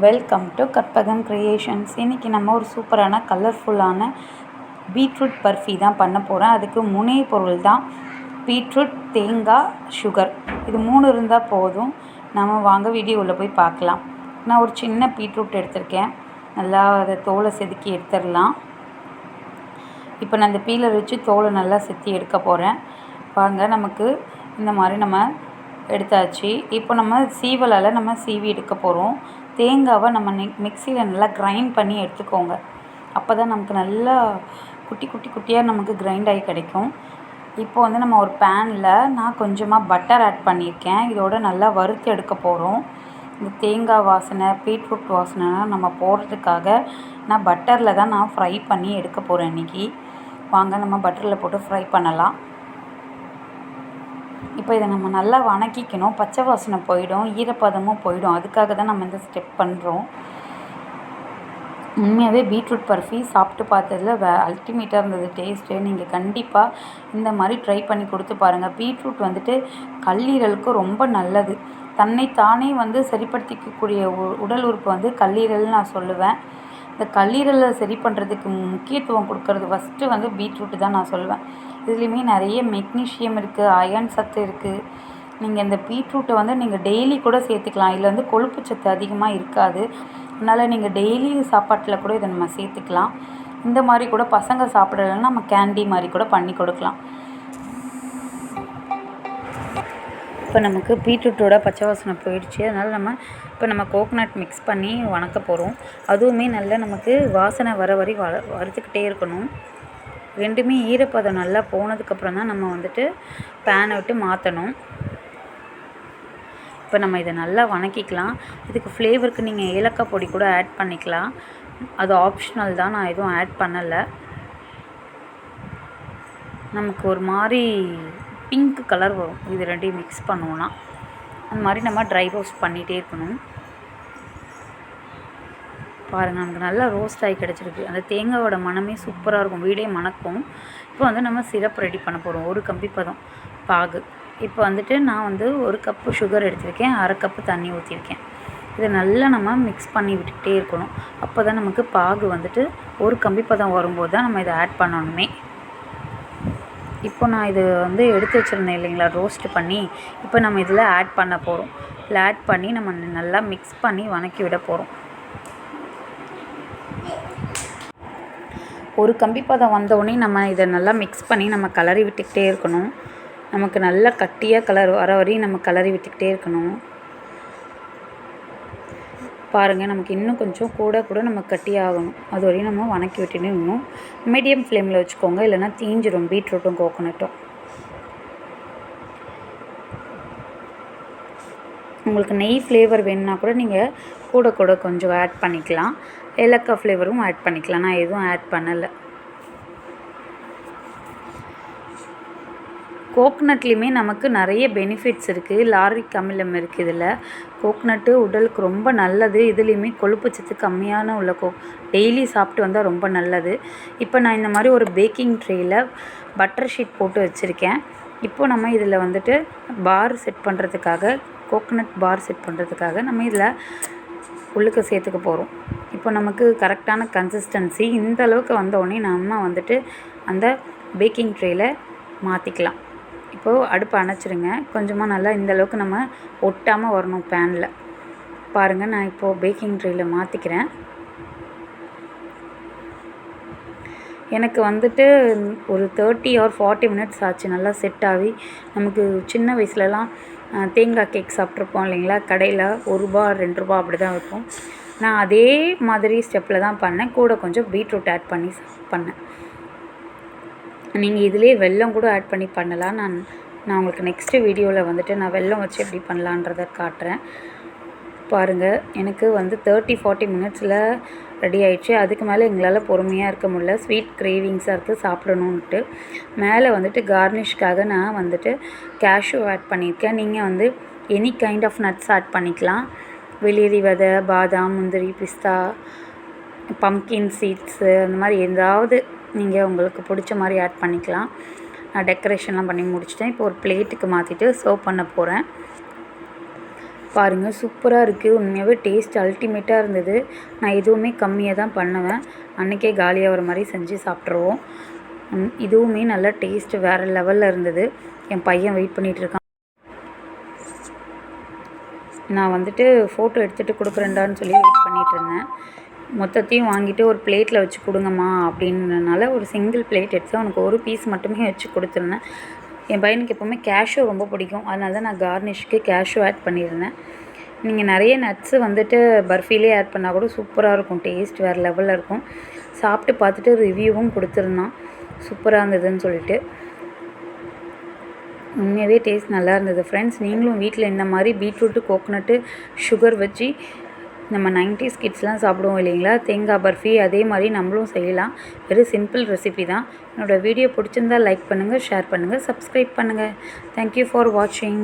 Welcome to Karpagam creations இன்றைக்கி நம்ம ஒரு சூப்பரான கலர்ஃபுல்லான பீட்ரூட் பர்ஃபி தான் பண்ண போகிறேன் அதுக்கு முனை பொருள் தான் பீட்ரூட் தேங்காய் சுகர் இது மூணு இருந்தால் போதும். நம்ம வாங்க வீடியோவில் போய் பார்க்கலாம். நான் ஒரு சின்ன பீட்ரூட் எடுத்திருக்கேன். நல்லா அதை தோலை செதுக்கி எடுத்துடலாம். இப்போ நான் இந்த பீலர் வச்சு தோலை நல்லா செத்தி எடுக்க போகிறேன் வாங்க நமக்கு இந்த மாதிரி நம்ம எடுத்தாச்சு. இப்போ நம்ம சீவலால் நம்ம சீவி எடுக்க போகிறோம் தேங்காவை நம்ம மிக்சியில் நல்லா கிரைண்ட் பண்ணி எடுத்துக்கோங்க. அப்போ தான் நமக்கு நல்லா குட்டி குட்டி குட்டியாக நமக்கு கிரைண்ட் ஆகி கிடைக்கும். இப்போ வந்து நம்ம ஒரு பேனில் நான் கொஞ்சமாக பட்டர் ஆட் பண்ணியிருக்கேன். இதோட நல்லா வறுத்து எடுக்க போகிறோம் இந்த தேங்காய் வாசனை பீட்ரூட் வாசனைலாம் நம்ம போடுறதுக்காக நான் பட்டரில் தான் நான் ஃப்ரை பண்ணி எடுக்க போகிறேன் இன்றைக்கி வாங்க நம்ம பட்டரில் போட்டு ஃப்ரை பண்ணலாம். இப்போ இதை நம்ம நல்லா வணக்கிக்கணும். பச்சை வாசனை போயிடும் ஈரப்பதமும் போயிடும். அதுக்காக தான் நம்ம இந்த ஸ்டெப் பண்ணுறோம் உண்மையாகவே பீட்ரூட் பர்ஃபி சாப்பிட்டு பார்த்ததுல வே அல்டிமேட்டாக இருந்தது டேஸ்ட்டு நீங்கள் கண்டிப்பாக இந்த மாதிரி ட்ரை பண்ணி கொடுத்து பாருங்கள் பீட்ரூட் வந்துட்டு கல்லீரலுக்கு ரொம்ப நல்லது. தன்னை தானே வந்து சரிப்படுத்திக்கக்கூடிய உ உடல் உறுப்பு வந்து கல்லீரல்னு நான் சொல்லுவேன். இந்த கல்லீரலை சரி பண்ணுறதுக்கு முக்கியத்துவம் கொடுக்கறது ஃபஸ்ட்டு வந்து பீட்ரூட்டு தான் நான் சொல்லுவேன். இதுலேயுமே நிறைய மெக்னீஷியம் இருக்குது அயன் சத்து இருக்குது நீங்கள் இந்த பீட்ரூட்டை வந்து நீங்கள் டெய்லி கூட சேர்த்துக்கலாம். இதில் வந்து கொழுப்பு சத்து அதிகமாக இருக்காது. அதனால் நீங்கள் டெய்லி சாப்பாட்டில் கூட இதை நம்ம சேர்த்துக்கலாம். இந்த மாதிரி கூட பசங்க சாப்பிடலன்னா நம்ம கேண்டி மாதிரி கூட பண்ணி கொடுக்கலாம். இப்போ நமக்கு பீட்ரூட்டோட பச்சை வாசனை போயிடுச்சு. அதனால் நம்ம இப்போ நம்ம கோகனட் மிக்ஸ் பண்ணி வணக்க போகிறோம் அதுவுமே நல்லா நமக்கு வாசனை வர வரை வ வறுத்துக்கிட்டே இருக்கணும். ரெண்டுமே ஈரப்பதம் நல்லா போனதுக்கப்புறம் தான் நம்ம வந்துட்டு பேனை விட்டு மாற்றணும் இப்போ நம்ம இதை நல்லா வணக்கிக்கலாம். இதுக்கு ஃப்ளேவருக்கு நீங்கள் ஏலக்காய் பொடி கூட ஆட் பண்ணிக்கலாம். அது ஆப்ஷனல் தான் நான் எதுவும் ஆட் பண்ணலை. நமக்கு ஒரு மாதிரி பிங்க் கலர் வரும். இது ரெண்டையும் மிக்ஸ் பண்ணுவோன்னா அந்த மாதிரி நம்ம ட்ரை ரோஸ்ட் பண்ணிகிட்டே இருக்கணும். பாருங்கள் நமக்கு நல்லா ரோஸ்ட் ஆகி கிடச்சிருக்கு. அந்த தேங்காயோட மனமே சூப்பராக இருக்கும். வீடே மணக்கும். இப்போ வந்து நம்ம சிரப் ரெடி பண்ண போகிறோம் ஒரு கம்பி பதம் பாகு. இப்போ வந்துட்டு நான் வந்து ஒரு கப்பு சுகர் எடுத்திருக்கேன். அரை கப்பு தண்ணி ஊற்றிருக்கேன் இதை நல்லா நம்ம மிக்ஸ் பண்ணி விட்டுக்கிட்டே இருக்கணும். அப்போ தான் நமக்கு பாகு வந்துட்டு ஒரு கம்பி பதம் வரும்போது தான் நம்ம இதை ஆட் பண்ணணுமே. இப்போ நான் இது வந்து எடுத்து வச்சுருந்தேன் இல்லைங்களா? ரோஸ்ட் பண்ணி. இப்போ நம்ம இதில் ஆட் பண்ண போகிறோம் இதில் ஆட் பண்ணி நம்ம நல்லா மிக்ஸ் பண்ணி வணக்கி விட போகிறோம் ஒரு கம்பி பதம் வந்தோடனே நம்ம இதை நல்லா மிக்ஸ் பண்ணி நம்ம கலரி விட்டுக்கிட்டே இருக்கணும். நமக்கு நல்லா கட்டியாக கலர் வர வரையும் நம்ம கலரி விட்டுக்கிட்டே இருக்கணும். பாருங்கள் நமக்கு இன்னும் கொஞ்சம் கூட கூட நம்ம கட்டியாகணும் அது வரையும் நம்ம வணக்கி விட்டுன்னு இருக்கணும். மீடியம் ஃப்ளேமில் வச்சுக்கோங்க. இல்லைனா தீஞ்சிடும் பீட்ரூட்டும் கோகோனட்டும் உங்களுக்கு நெய் ஃப்ளேவர் வேணும்னா கூட நீங்கள் கூட கூட கொஞ்சம் ஆட் பண்ணிக்கலாம். ஏலக்காய் ஃப்ளேவரும் ஆட் பண்ணிக்கலாம். நான் எதுவும் ஆட் பண்ணலை. கோக்னட்லேயுமே நமக்கு நிறைய பெனிஃபிட்ஸ் இருக்குது லாரிக் அமிலம் இருக்குது இதில். கோக்னட்டு உடலுக்கு ரொம்ப நல்லது. இதுலேயுமே கொழுப்பு சத்து கம்மியான உள்ள கோ டெய்லி சாப்பிட்டு வந்தால் ரொம்ப நல்லது. இப்போ நான் இந்த மாதிரி ஒரு பேக்கிங் ட்ரேயில் பட்டர் ஷீட் போட்டு வச்சுருக்கேன். இப்போ நம்ம இதில் வந்துட்டு பார் செட் பண்ணுறதுக்காக கோக்னட் பார் செட் பண்ணுறதுக்காக நம்ம இதில் உள்ளுக்க சேர்த்துக்க போகிறோம் இப்போ நமக்கு கரெக்டான கன்சிஸ்டன்சி இந்த அளவுக்கு வந்தோடனே நம்ம வந்துட்டு அந்த பேக்கிங் ட்ரேயில் மாற்றிக்கலாம் இப்போது அடுப்பை அணைச்சிருங்க. கொஞ்சமாக நல்லா இந்த அளவுக்கு நம்ம ஒட்டாமல் வரணும் பேனில் பாருங்கள் நான் இப்போது பேக்கிங் ட்ரேயில் மாற்றிக்கிறேன் எனக்கு வந்துட்டு ஒரு தேர்ட்டி ஆர் ஃபார்ட்டி மினிட்ஸ் ஆச்சு. நல்லா செட் ஆகி நமக்கு சின்ன வயசுலலாம் தேங்காய் கேக் சாப்பிட்ருப்போம் இல்லைங்களா? கடையில் ஒரு ரூபா ரெண்டு ரூபா அப்படி தான் இருக்கும் நான் அதே மாதிரி ஸ்டெப்பில் தான் பண்ணேன். கூட கொஞ்சம் பீட்ரூட் ஆட் பண்ணி பண்ணேன். நீங்கள் இதிலே வெல்லம் கூட ஆட் பண்ணி பண்ணலாம். நான் நான் உங்களுக்கு நெக்ஸ்ட்டு வீடியோவில் வந்துட்டு நான் வெல்லம் வச்சு எப்படி பண்ணலான்றதை காட்டுறேன். பாருங்கள் எனக்கு வந்து தேர்ட்டி ஃபார்ட்டி மினிட்ஸில் ரெடி ஆயிடுச்சு அதுக்கு மேலே எங்களால் பொறுமையாக இருக்க முடியல. ஸ்வீட் கிரேவிங்ஸாக இருக்குது சாப்பிடணுன்ட்டு மேலே வந்துட்டு கார்னிஷ்காக நான் வந்துட்டு கேஷ்யூ ஆட் பண்ணியிருக்கேன். நீங்கள் வந்து any kind of nuts add பண்ணிக்கலாம். வெளியேறி விதை பாதாம் முந்திரி பிஸ்தா பம்கின் சீட்ஸு அந்த மாதிரி ஏதாவது நீங்கள் உங்களுக்கு பிடிச்ச மாதிரி ஆட் பண்ணிக்கலாம். நான் டெக்கரேஷன்லாம் பண்ணி முடிச்சிட்டேன். இப்போ ஒரு பிளேட்டுக்கு மாற்றிட்டு சர்வ் பண்ண போகிறேன் பாருங்கள் சூப்பராக இருக்குது உண்மையாகவே டேஸ்ட் அல்டிமேட்டாக இருந்தது. நான் எதுவுமே கம்மியாக தான் பண்ணுவேன். அன்றைக்கே காலியாகிற மாதிரி செஞ்சு சாப்பிட்ருவோம் இதுவுமே நல்லா டேஸ்ட் வேறு லெவலில் இருந்தது. என் பையன் வெயிட் பண்ணிகிட்டு இருக்கான். நான் வந்துட்டு ஃபோட்டோ எடுத்துகிட்டு கொடுக்குறேன்டான்னு சொல்லி வெயிட் பண்ணிகிட்டு இருந்தேன். மொத்தத்தையும் வாங்கிட்டு ஒரு பிளேட்டில் வச்சு கொடுங்கம்மா அப்படின்றனால ஒரு சிங்கிள் பிளேட் எடுத்து அவனுக்கு ஒரு பீஸ் மட்டுமே வச்சு கொடுத்துருந்தேன். என் பையனுக்கு எப்போவுமே கேஷ்யூ ரொம்ப பிடிக்கும். அதனால தான் நான் கார்னிஷ்க்கு கேஷ்யூ ஆட் பண்ணியிருந்தேன். நீங்கள் நிறைய நட்ஸு வந்துட்டு பர்ஃபிலே ஆட் பண்ணால் கூட சூப்பராக இருக்கும். டேஸ்ட் வேறு லெவலில் இருக்கும். சாப்பிட்டு பார்த்துட்டு ரிவ்யூவும் கொடுத்துருந்தான். சூப்பராக இருந்ததுன்னு சொல்லிட்டு. உண்மையாகவே டேஸ்ட் நல்லா இருந்தது. ஃப்ரெண்ட்ஸ் நீங்களும் வீட்டில் இந்த மாதிரி பீட்ரூட்டு கோகோனட்டு சுகர் வச்சு நம்ம 90s கிட்ஸ்லாம் சாப்பிடுவோம் இல்லைங்களா? தேங்காய் பர்ஃபி அதே மாதிரி நம்மளும் செய்யலாம். வெறும் சிம்பிள் ரெசிபி தான். என்னோடய வீடியோ பிடிச்சிருந்தா லைக் பண்ணுங்கள் ஷேர் பண்ணுங்கள் சப்ஸ்கிரைப் பண்ணுங்கள் தேங்க்யூ ஃபார் வாட்சிங்